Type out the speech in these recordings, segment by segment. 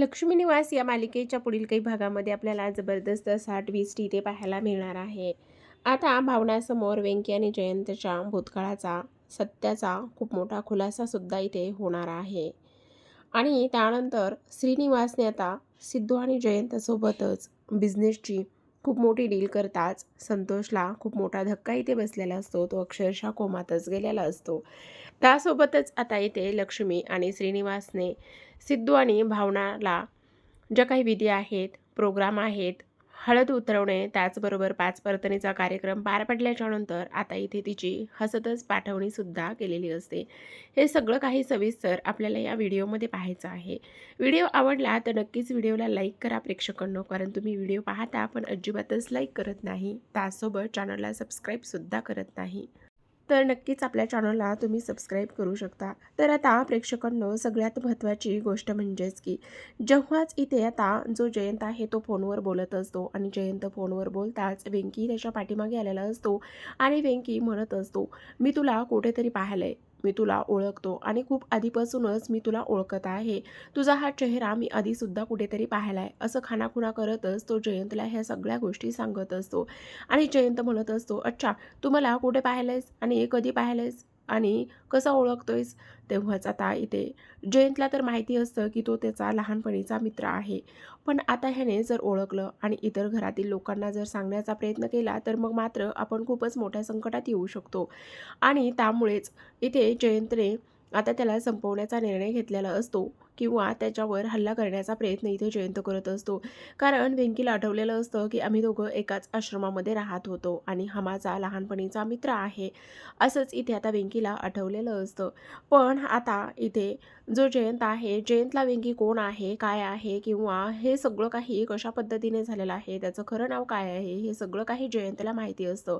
लक्ष्मी निवास या मालिकेच्या पुढील काही भागामध्ये आपल्याला जबरदस्त असा ट्विस्ट इथे पाहायला मिळणार आहे. आता भावनासमोर व्यंकी आणि जयंतच्या भूतकाळाचा सत्याचा खूप मोठा खुलासासुद्धा इथे होणार आहे. आणि त्यानंतर श्रीनिवासने आता सिद्धू आणि जयंतसोबतच बिझनेसची खूप मोठी डील करताच संतोषला खूप मोठा धक्का इथे बसलेला असतो. तो अक्षरशः कोमातच गेलेला असतो. त्यासोबतच आता इथे लक्ष्मी आणि श्रीनिवासने सिद्धू आणि भावनाला ज्या काही विधी आहेत प्रोग्राम आहेत हळद उतरवणे त्याचबरोबर पाच परतणीचा कार्यक्रम पार पडल्याच्यानंतर आता इथे तिची हसतच पाठवणीसुद्धा केलेली असते. हे सगळं काही सविस्तर आपल्याला या व्हिडिओमध्ये पाहायचं आहे. व्हिडिओ आवडला तर नक्कीच व्हिडिओला लाईक करा प्रेक्षकांनो कारण तुम्ही व्हिडिओ पाहता पण अजिबातच लाईक करत नाही. त्यासोबत चॅनलला सबस्क्राईबसुद्धा करत नाही. तर नक्कीच आपल्या चॅनलला तुम्ही सबस्क्राईब करू शकता. तर आता प्रेक्षकांनो सगळ्यात महत्त्वाची गोष्ट म्हणजेच की जेव्हाच इथे आता जो जयंत आहे तो फोनवर बोलत असतो आणि जयंत फोनवर बोलताच वेंकी त्याच्या पाठीमागे आलेला असतो आणि वेंकी म्हणत असतो मी तुला कुठेतरी पाहिलं आहे मी तुला ओळखतो आणि खूप आधीपासूनच मी तुला ओळखत आहे. तुझा हा चेहरा मी आधीसुद्धा कुठेतरी पाहिला आहे असं खानाखुणा करतच तो जयंतला ह्या सगळ्या गोष्टी सांगत असतो. आणि जयंत म्हणत असतो अच्छा तू मला कुठे पाहिलंयस आणि हे कधी पाहिलंयस? आणि कसा ओळखतोयस? तेव्हाच आता इथे जयंतला तर माहिती असतं की तो त्याचा लहानपणीचा मित्र आहे. पण आता ह्याने जर ओळखलं आणि इतर घरातील लोकांना जर सांगण्याचा प्रयत्न केला तर मग मात्र आपण खूपच मोठ्या संकटात येऊ शकतो. आणि त्यामुळेच इथे जयंतने आता त्याला संपवण्याचा निर्णय घेतलेला असतो. किंवा त्याच्यावर हल्ला करण्याचा प्रयत्न इथे जयंत करत असतो. कारण वेंकीला आठवलेलं असतं की आम्ही दोघं एकाच आश्रमामध्ये राहत होतो आणि हा माझा लहानपणीचा मित्र आहे. असंच इथे आता वेंकीला आठवलेलं असतं. पण आता इथे जो जयंत आहे जयंतला वेंकी कोण आहे काय आहे किंवा हे सगळं काही कशा पद्धतीने झालेलं आहे त्याचं खरं नाव काय आहे हे सगळं काही जयंतला माहिती असतं.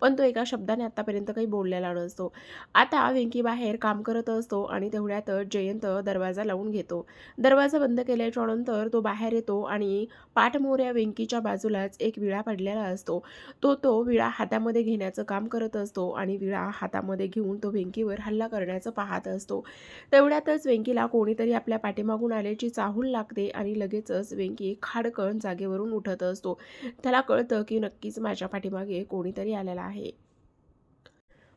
पण तो एका शब्दाने आत्तापर्यंत काही बोललेला नसतो. आता वेंकी बाहेर काम करत असतो आणि तेवढ्यातच जयंत दरवाजा लावून घेतो. दरवाजा बंद केल्याच्यानंतर तो बाहेर येतो आणि पाठमोऱ्या वेंकीच्या बाजूलाच एक विळा पडलेला असतो. तो तो विळा हातामध्ये घेण्याचं काम करत असतो आणि विळा हातामध्ये घेऊन तो वेंकीवर हल्ला करण्याचं पाहत असतो. तेवढ्यातच वेंकीला कोणीतरी आपल्या पाठीमागून आल्याची चाहूल लागते आणि लगेचच वेंकी खाडकण जागेवरून उठत असतो. त्याला कळतं की नक्कीच माझ्या पाठीमागे कोणीतरी आलेला आहे.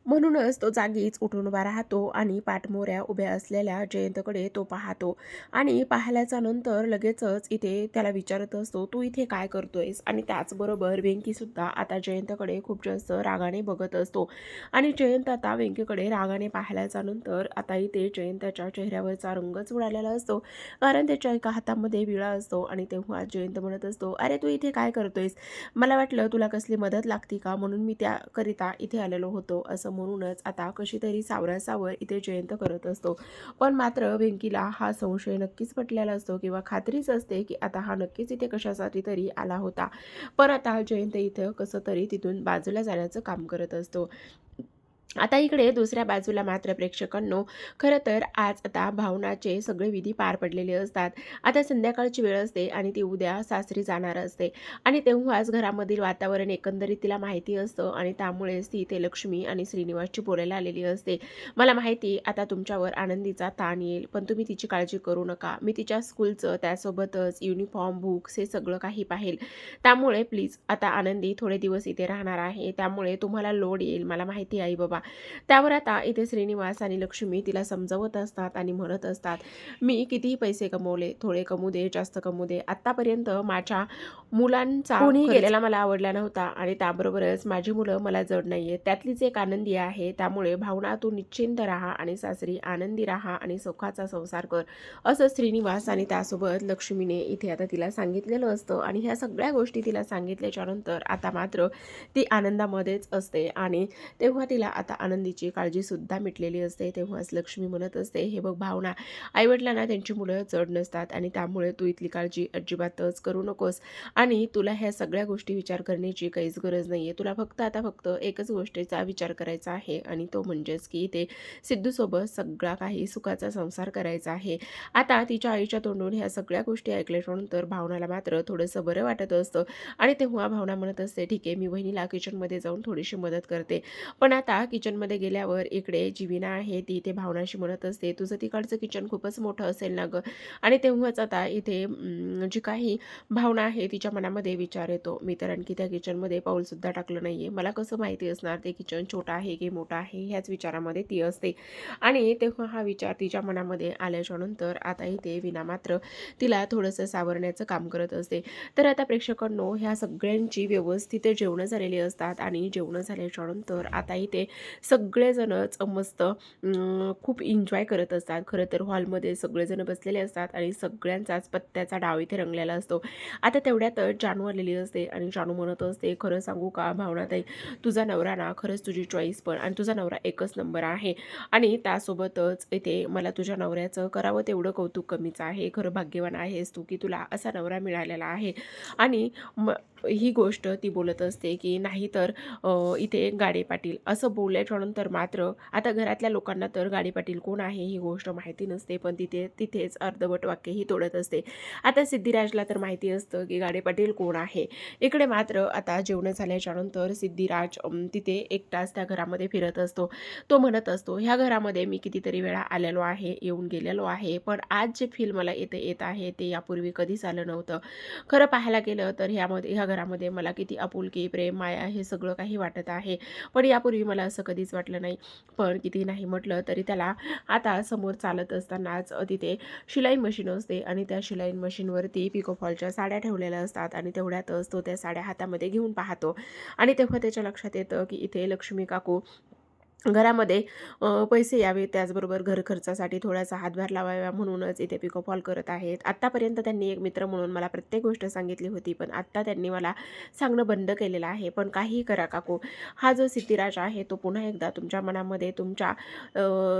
म्हणूनच तो जागीच उठून उभा राहतो आणि पाठमोऱ्या उभ्या असलेल्या जयंतकडे तो पाहतो. आणि पाहिल्याच्या नंतर लगेचच इथे त्याला विचारत असतो तू इथे काय करतोयस? आणि त्याचबरोबर वेंकीसुद्धा आता जयंतकडे खूप जास्त रागाने बघत असतो. आणि जयंत आता वेंकीकडे रागाने पाहिल्याच्या नंतर आता इथे जयंताच्या चेहऱ्यावरचा रंगच उडालेला असतो. कारण त्याच्या एका हातामध्ये विळा असतो आणि तेव्हा जयंत म्हणत असतो अरे तू इथे काय करतोयस? मला वाटलं तुला कसली मदत लागती का? म्हणून मी त्याकरिता इथे आलेलो होतो असं म्हणूनच आता कशी तरी सावरासावर इथे जयंत करत असतो. पण मात्र वेंकीला हा संशय नक्कीच पटलेला असतो किंवा खात्रीच असते की आता हा नक्कीच इथे कशासाठी तरी आला होता. पण आता जयंत इथं कसं तरी तिथून बाजूला जाण्याचं काम करत असतो. आता इकडे दुसऱ्या बाजूला मात्र प्रेक्षकांनो खरं तर आज आता भावनाचे सगळे विधी पार पडलेले असतात. आता संध्याकाळची वेळ असते आणि ती उद्या सासरी जाणार असते. आणि तेव्हाच घरामधील वातावरण एकंदरीत तिला माहिती असतं आणि त्यामुळेच ती ते लक्ष्मी आणि श्रीनिवासची बोलायला आलेली असते. मला माहिती आता तुमच्यावर आनंदीचा ताण येईल पण तुम्ही तिची काळजी करू नका. मी तिच्या स्कूलचं त्यासोबतच युनिफॉर्म बुक्स हे सगळं काही पाहिल. त्यामुळे प्लीज आता आनंदी थोडे दिवस इथे राहणार आहे. त्यामुळे तुम्हाला लोड येईल. मला माहिती आई बाबा. त्यावर आता इथे श्रीनिवास आणि लक्ष्मी तिला समजवत असतात आणि म्हणत असतात मी कितीही पैसे कमवले थोडे कमू दे जास्त कमू दे आत्तापर्यंत माझ्या मुलांचा कोणी गेलेला मला आवडला नव्हता आणि त्याबरोबरच माझी मुलं मला जड नाही आहेत त्यातलीच एक आनंदी आहे. त्यामुळे भावना तू निश्चिंत राहा आणि सासरी आनंदी राहा आणि सुखाचा संसार कर असं श्रीनिवास आणि त्यासोबत लक्ष्मीने इथे आता तिला सांगितलेलं असतं. आणि ह्या सगळ्या गोष्टी तिला सांगितल्याच्या नंतर आता मात्र ती आनंदामध्येच असते. आणि तेव्हा तिला आता आनंदीची काळजीसुद्धा मिटलेली असते. तेव्हाच लक्ष्मी म्हणत असते हे बघ भावना आईवडिलांना त्यांची मुलं जड नसतात आणि त्यामुळे तू इथली काळजी अजिबातच करू नकोस. आणि आणि तुला ह्या सगळ्या गोष्टी विचार करण्याची काहीच गरज नाही आहे तुला फक्त आता फक्त एकच गोष्टीचा विचार करायचा आहे आणि तो म्हणजेच की इथे सिद्धूसोबत सगळा काही सुखाचा संसार करायचा आहे. आता तिच्या आईच्या तोंडून ह्या सगळ्या गोष्टी ऐकल्याच्यानंतर भावनाला मात्र थोडंसं बरं वाटत असतं. आणि तेव्हा भावना म्हणत असते ठीक आहे मी बहिणीला किचनमध्ये जाऊन थोडीशी मदत करते. पण आता किचनमध्ये गेल्यावर इकडे जीविना आहे ती इथे भावनाशी म्हणत असते तुझं तिकडचं किचन खूपच मोठं असेल ना गं? आणि तेव्हाच आता इथे जी काही भावना आहे तिच्या तिच्या मनामध्ये विचार येतो. मी तर आणखी त्या किचनमध्ये पाऊलसुद्धा टाकलं नाही आहे मला कसं माहिती असणार? ते किचन छोटं आहे की मोठं आहे? ह्याच विचारामध्ये ती असते. आणि तेव्हा हा विचार तिच्या मनामध्ये आल्याच्यानंतर आता इथे विना मात्र तिला थोडंसं सावरण्याचं काम करत असते. तर आता प्रेक्षकांनो ह्या सगळ्यांची व्यवस्थित जेवणं झालेली असतात आणि जेवणं झाल्याच्यानंतर आता इथे सगळेजणच मस्त खूप एन्जॉय करत असतात. खरं तर हॉलमध्ये सगळेजण बसलेले असतात आणि सगळ्यांचाच पत्त्याचा डाव इथे रंगलेला असतो. आता तेवढ्यात तर जानू आलेली असते आणि जानू म्हणत असते खरं सांगू का भावनाताई तुझा नवरा ना खरंच तुझी चॉईस पण आणि तुझा नवरा एकच नंबर आहे. आणि त्यासोबतच इथे मला तुझ्या नवऱ्याचं करावं तेवढं कौतुक कमीच आहे. खरं भाग्यवान आहेस तू की तुला असा नवरा मिळालेला आहे. आणि म ही गोष्ट ती बोलत असते की नाही तर इथे गाडे पाटील असं बोलल्याच्यानंतर मात्र आता घरातल्या लोकांना तर गाडे पाटील कोण आहे ही गोष्ट माहिती नसते पण तिथे तिथेच अर्धवट वाक्यही तोडत असते. आता सिद्धिराजला तर माहिती असतं की गाडे पाटील कोण आहे. इकडे मात्र आता जेवण झाल्याच्यानंतर सिद्धिराज तिथे तिथे एकटाच त्या घरामध्ये फिरत असतो. तो म्हणत असतो ह्या घरामध्ये मी कितीतरी वेळा आलेलो आहे येऊन गेलेलो आहे पण आज जे फील मला येते येत आहे ते यापूर्वी कधीच आलं नव्हतं. खरं पाहायला गेलं तर ह्यामध्ये ह्या घरामध्ये मला किती आपुलकी प्रेम माया हे सगळं काही वाटत आहे. पण यापूर्वी मला असं कधीच वाटलं नाही. पण किती नाही म्हटलं तरी त्याला आता समोर चालत असतानाच तिथे शिलाई मशीन असते आणि त्या शिलाई मशीनवरती पिकोफॉलच्या साड्या ठेवलेल्या असतात आणि तेवढ्यातच तो त्या साड्या हातामध्ये घेऊन पाहतो. आणि तेव्हा त्याच्या लक्षात येतं की इथे लक्ष्मी काकू घरामध्ये पैसे यावे त्याचबरोबर घर खर्चासाठी थोडासा हातभार लावावा म्हणूनच इथे पिकोफॉल करत आहेत. आत्तापर्यंत त्यांनी एक मित्र म्हणून मला प्रत्येक गोष्ट सांगितली होती पण आत्ता त्यांनी मला सांगणं बंद केलेलं आहे. पण काहीही करा काकू. हा जो सिद्धिराज आहे तो पुन्हा एकदा तुमच्या मनामध्ये तुमच्या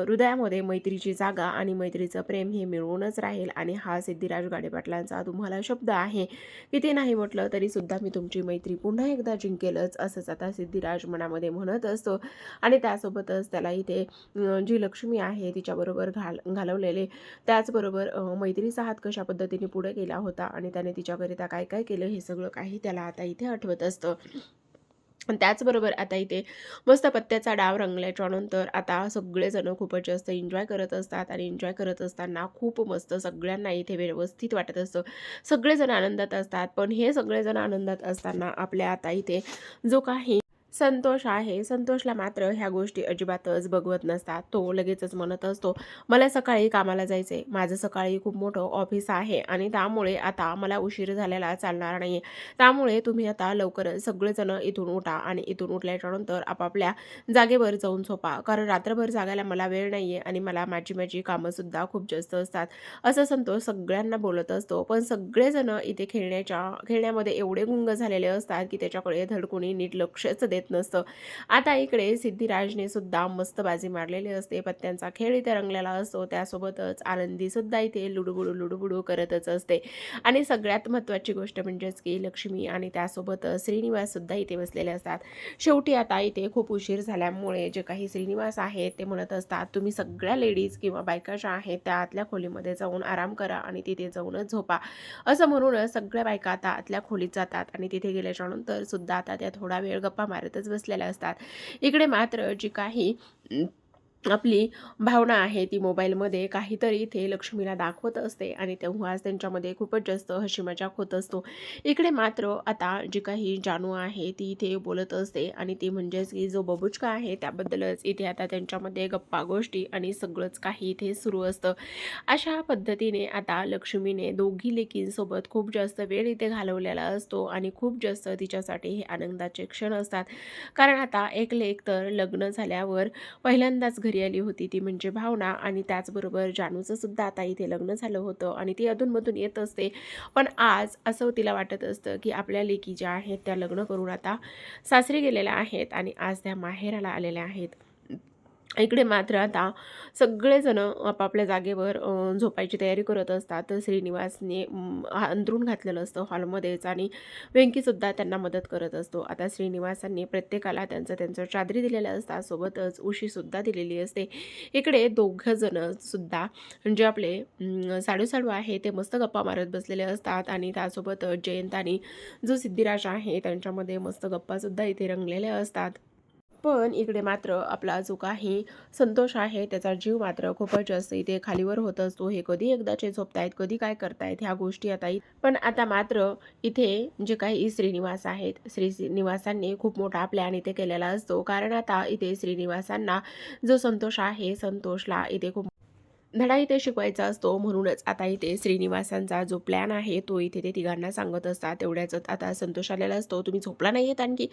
हृदयामध्ये मैत्रीची जागा आणि मैत्रीचं प्रेम हे मिळवूनच राहील आणि हा सिद्धिराज गाडेपाटलांचा तुम्हाला शब्द आहे. किती नाही म्हटलं तरीसुद्धा मी तुमची मैत्री पुन्हा एकदा जिंकेलच असंच आता सिद्धिराज मनामध्ये म्हणत असतो. आणि त्यासोबत त्यासोबतच त्याला इथे जी लक्ष्मी आहे तिच्याबरोबर घाल घालवलेले त्याचबरोबर मैत्रीचा हात कशा पद्धतीने पुढे केला होता आणि त्याने तिच्याकरिता काय काय केलं हे सगळं काही त्याला आता इथे आठवत असतं. त्याचबरोबर आता इथे मस्त पत्त्याचा डाव रंगल्याच्या नंतर आता सगळेजण खूपच जास्त एन्जॉय करत असतात आणि एन्जॉय करत असताना खूप मस्त सगळ्यांना इथे व्यवस्थित वाटत असतं. सगळेजण आनंदात असतात पण हे सगळेजण आनंदात असताना आपल्या आता इथे जो काही संतोष आहे. संतोषला मात्र ह्या गोष्टी अजिबातच बघवत नसतात. तो लगेचच म्हणत असतो मला सकाळी कामाला जायचं आहे माझं सकाळी खूप मोठं ऑफिस आहे आणि त्यामुळे आता मला उशीर झालेला चालणार नाही त्यामुळे तुम्ही आता लवकरच सगळेजण इथून उठा आणि इथून उठल्याच्यानंतर आपापल्या जागेवर जाऊन झोपा. कारण रात्रभर जागायला मला वेळ नाही आहे आणि मला माझी माझी कामंसुद्धा खूप जास्त असतात. असं संतोष सगळ्यांना बोलत असतो. पण सगळेजण इथे खेळण्याच्या खेळण्यामध्ये एवढे गुंग झालेले असतात की त्याच्याकडे धडकुणी नीट लक्षच देत नसतं. आता इकडे सिद्धिराजने सुद्धा मस्त बाजी मारलेली असते. पत्त्यांचा खेळ इथे रंगलेला असतो. त्यासोबतच आनंदी सुद्धा इथे लुडबुडू लुडुबुडू करतच असते. आणि सगळ्यात महत्त्वाची गोष्ट म्हणजेच की लक्ष्मी आणि त्यासोबत श्रीनिवास सुद्धा इथे बसलेले असतात. शेवटी आता इथे खूप उशीर झाल्यामुळे जे काही श्रीनिवास आहेत ते म्हणत असतात तुम्ही सगळ्या लेडीज किंवा बायका ज्या आहेत त्या आतल्या खोलीमध्ये जाऊन आराम करा आणि तिथे जाऊनच झोपा. असं म्हणूनच सगळ्या बायका आता आतल्या खोलीत जातात आणि तिथे गेल्याच्यानंतर सुद्धा आता त्या थोडा वेळ गप्पा मारतच बसलेल्या असतात. इकडे मात्र जी काही आपली भावना आहे ती मोबाईलमध्ये काहीतरी इथे लक्ष्मीला दाखवत असते आणि तेव्हाच त्यांच्यामध्ये खूपच जास्त हशी मजाक होत असतो. इकडे मात्र आता जी काही जानू आहे ती इथे बोलत असते आणि ती म्हणजेच की जो बबुचका आहे त्याबद्दलच इथे आता त्यांच्यामध्ये गप्पा गोष्टी आणि सगळंच काही इथे सुरू असतं. अशा पद्धतीने आता लक्ष्मीने दोघी लेकींसोबत खूप जास्त वेळ इथे घालवलेला असतो आणि खूप जास्त तिच्यासाठी हे आनंदाचे क्षण असतात. कारण आता एक लेख तर लग्न झाल्यावर पहिल्यांदाच घरी आली होती ती म्हणजे भावना आणि त्याचबरोबर जानूचं सुद्धा आता इथे लग्न झालं होतं आणि ती अधूनमधून येत असते. पण आज असं तिला वाटत असतं की आपल्या लेकी ज्या आहेत त्या लग्न करून आता सासरी गेलेल्या आहेत आणि आज त्या माहेराला आलेल्या आहेत. इकडे मात्र आता सगळेजण आपापल्या जागेवर झोपायची तयारी करत असतात. श्रीनिवासने अंतरून अंथरूण घातलेलं असतं हॉलमध्येच आणि व्यंकीसुद्धा त्यांना मदत करत असतो. आता श्रीनिवासांनी प्रत्येकाला त्यांचं त्यांचं चादरी दिलेल्या असतात. सोबतच उशीसुद्धा दिलेली असते. इकडे दोघंजणंसुद्धा सुद्धा जे आपले साडूसाडू आहे ते मस्त गप्पा मारत बसलेले असतात आणि त्यासोबत जयंत आणि जो सिद्धिराज आहे त्यांच्यामध्ये मस्त गप्पासुद्धा इथे रंगलेल्या असतात. पण इकडे मात्र आपला जो काही संतोष आहे त्याचा जीव मात्र खूपच जास्त इथे खालीवर होत असतो. हे कधी एकदाचे झोपतायत कधी काय करतायत ह्या गोष्टी आता पण आता मात्र इथे जे काही श्रीनिवास आहेत श्री श्रीनिवासांनी खूप मोठा प्लॅन इथे केलेला असतो. कारण आता इथे श्रीनिवासांना जो संतोष आहे संतोषला इथे खूप धडा इथे शिकवायचा असतो. म्हणूनच आता इथे श्रीनिवासांचा जो प्लॅन आहे तो इथे ते तिघांना सांगत असतात. तेवढ्याच आता संतोष आलेला असतो. तुम्ही झोपला नाही आहेत आणखी?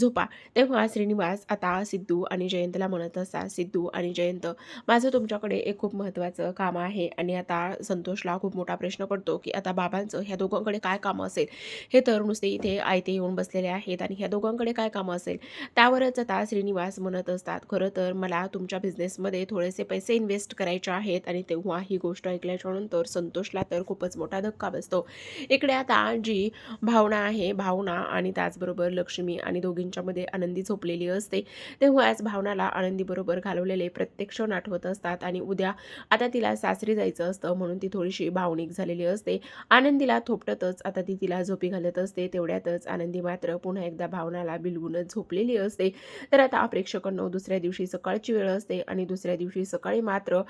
झोपा. तेव्हा श्रीनिवास आता सिद्धू आणि जयंतला म्हणत असतात सिद्धू आणि जयंत माझं तुमच्याकडे एक खूप महत्त्वाचं काम आहे आणि आता संतोषला खूप मोठा प्रश्न पडतो की आता बाबांचं ह्या दोघांकडे काय कामं असेल? हे तर नुसते इथे आयते येऊन बसलेले आहेत आणि ह्या दोघांकडे काय कामं असेल? त्यावरच आता श्रीनिवास म्हणत असतात खरं तर मला तुमच्या बिझनेसमध्ये थोडेसे पैसे इन्व्हेस्ट करायचे आहेत आणि तेव्हा ही गोष्ट ऐकल्याच्यानंतर संतोषला तर खूपच मोठा धक्का बसतो. इकडे आता जी भावना आहे भावना आणि त्याचबरोबर लक्ष्मी आणि दोघींच्यामध्ये आनंदी झोपलेली असते तेव्हाच भावनाला आनंदीबरोबर घालवलेले प्रत्येक क्षण आठवत असतात आणि उद्या आता तिला सासरी जायचं असतं म्हणून ती थोडीशी भावनिक झालेली असते. आनंदीला थोपटतच आता ती तिला झोपी घालत असते तेवढ्यातच आनंदी मात्र पुन्हा एकदा भावनाला बिलगूनच झोपलेली असते. तर आता प्रेक्षकांनो दुसऱ्या दिवशी सकाळची वेळ असते आणि दुसऱ्या दिवशी सकाळी मात्र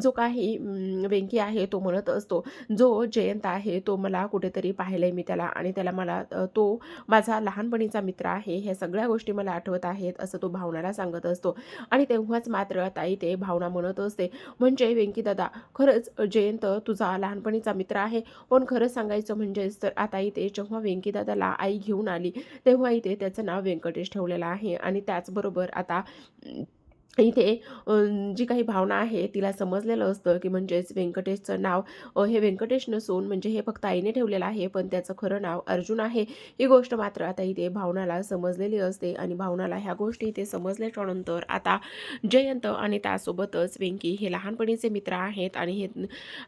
जो काही व्यंकी आहे तो म्हणत असतो. जो जयंत आहे तो मला कुठेतरी पाहिलंय मी त्याला आणि त्याला मला तो माझा लहानपणीचा मित्र आहे. ह्या सगळ्या गोष्टी मला आठवत आहेत असं तो भावनाला सांगत असतो. आणि तेव्हाच मात्र आता इथे भावना म्हणत असते. म्हणजे व्यंकी दादा खरंच जयंत तुझा लहानपणीचा मित्र आहे. पण खरं सांगायचं म्हणजेच तर आता इथे जेव्हा व्यंकी दादाला आई घेऊन आली तेव्हा इथे त्याचं नाव व्यंकटेश ठेवलेलं आहे. आणि त्याचबरोबर आता इथे जी काही भावना आहे तिला समजलेलं असतं की म्हणजेच व्यंकटेशचं नाव हे व्यंकटेश नसून म्हणजे हे फक्त आईने ठेवलेलं आहे पण त्याचं खरं नाव अर्जुन आहे. ही गोष्ट मात्र आता इथे भावनाला समजलेली असते आणि भावनाला ह्या गोष्टी इथे समजल्याच्या नंतर आता जयंत आणि त्यासोबतच वेंकी हे लहानपणीचे मित्र आहेत आणि हे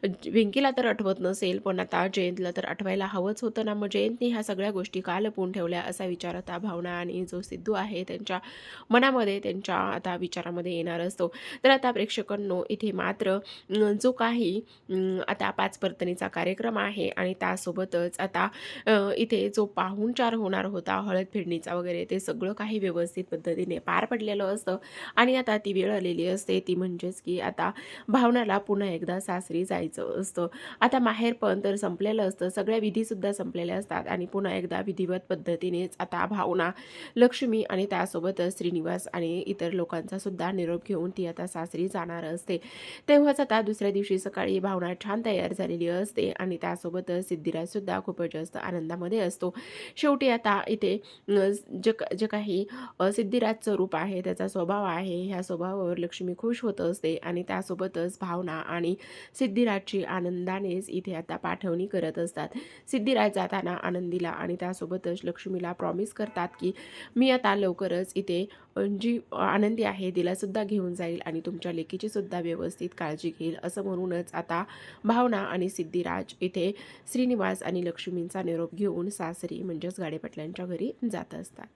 ज- वेंकीला तर आठवत नसेल पण आता जयंतला तर आठवायला हवंच होतं ना. मग जयंतने ह्या सगळ्या गोष्टी का लपवून ठेवल्या असा विचार आता भावना आणि जो सिद्धू आहे त्यांच्या मनामध्ये त्यांच्या आता विचारामध्ये येणार असतो. तर आता प्रेक्षकांनो इथे मात्र जो काही आता पाच परतणीचा कार्यक्रम आहे आणि त्यासोबतच आता इथे जो पाहुणचार होणार होता हळद फेडणीचा वगैरे ते सगळं काही व्यवस्थित पद्धतीने पार पडलेलं असतं. आणि आता ती वेळ आलेली असते ती म्हणजेच की आता भावनाला पुन्हा एकदा सासरी जायचं असतं. आता माहेर पण तर संपलेलं असतं सगळ्या विधीसुद्धा संपलेल्या असतात आणि पुन्हा एकदा विधिवत पद्धतीनेच आता भावना लक्ष्मी आणि त्यासोबतच श्रीनिवास आणि इतर लोकांचा सुद्धा निरोप घेऊन ती आता सासरी जाणार असते. तेव्हाच आता दुसऱ्या दिवशी सकाळी भावना छान तयार झालेली असते आणि त्यासोबतच सिद्धिराज सुद्धा खूपच जास्त आनंदामध्ये असतो. शेवटी आता इथे अं, जे जे काही सिद्धिराजचं रूप आहे त्याचा स्वभाव आहे ह्या स्वभावावर लक्ष्मी खुश होत असते आणि त्यासोबतच भावना आणि सिद्धिराजची आनंदानेच इथे आता पाठवणी करत असतात. सिद्धिराज जाताना आनंदीला आणि त्यासोबतच लक्ष्मीला प्रॉमिस करतात की मी आता लवकरच इथे जी आनंदी आहे तिला तिलासुद्धा घेऊन जाईल आणि तुमच्या लेकीची सुद्धा व्यवस्थित काळजी घेईल असं म्हणूनच आता भावना आणि सिद्धिराज इथे श्रीनिवास आणि लक्ष्मींचा निरोप घेऊन सासरी म्हणजेच गाडेपटल्यांच्या घरी जात असतात.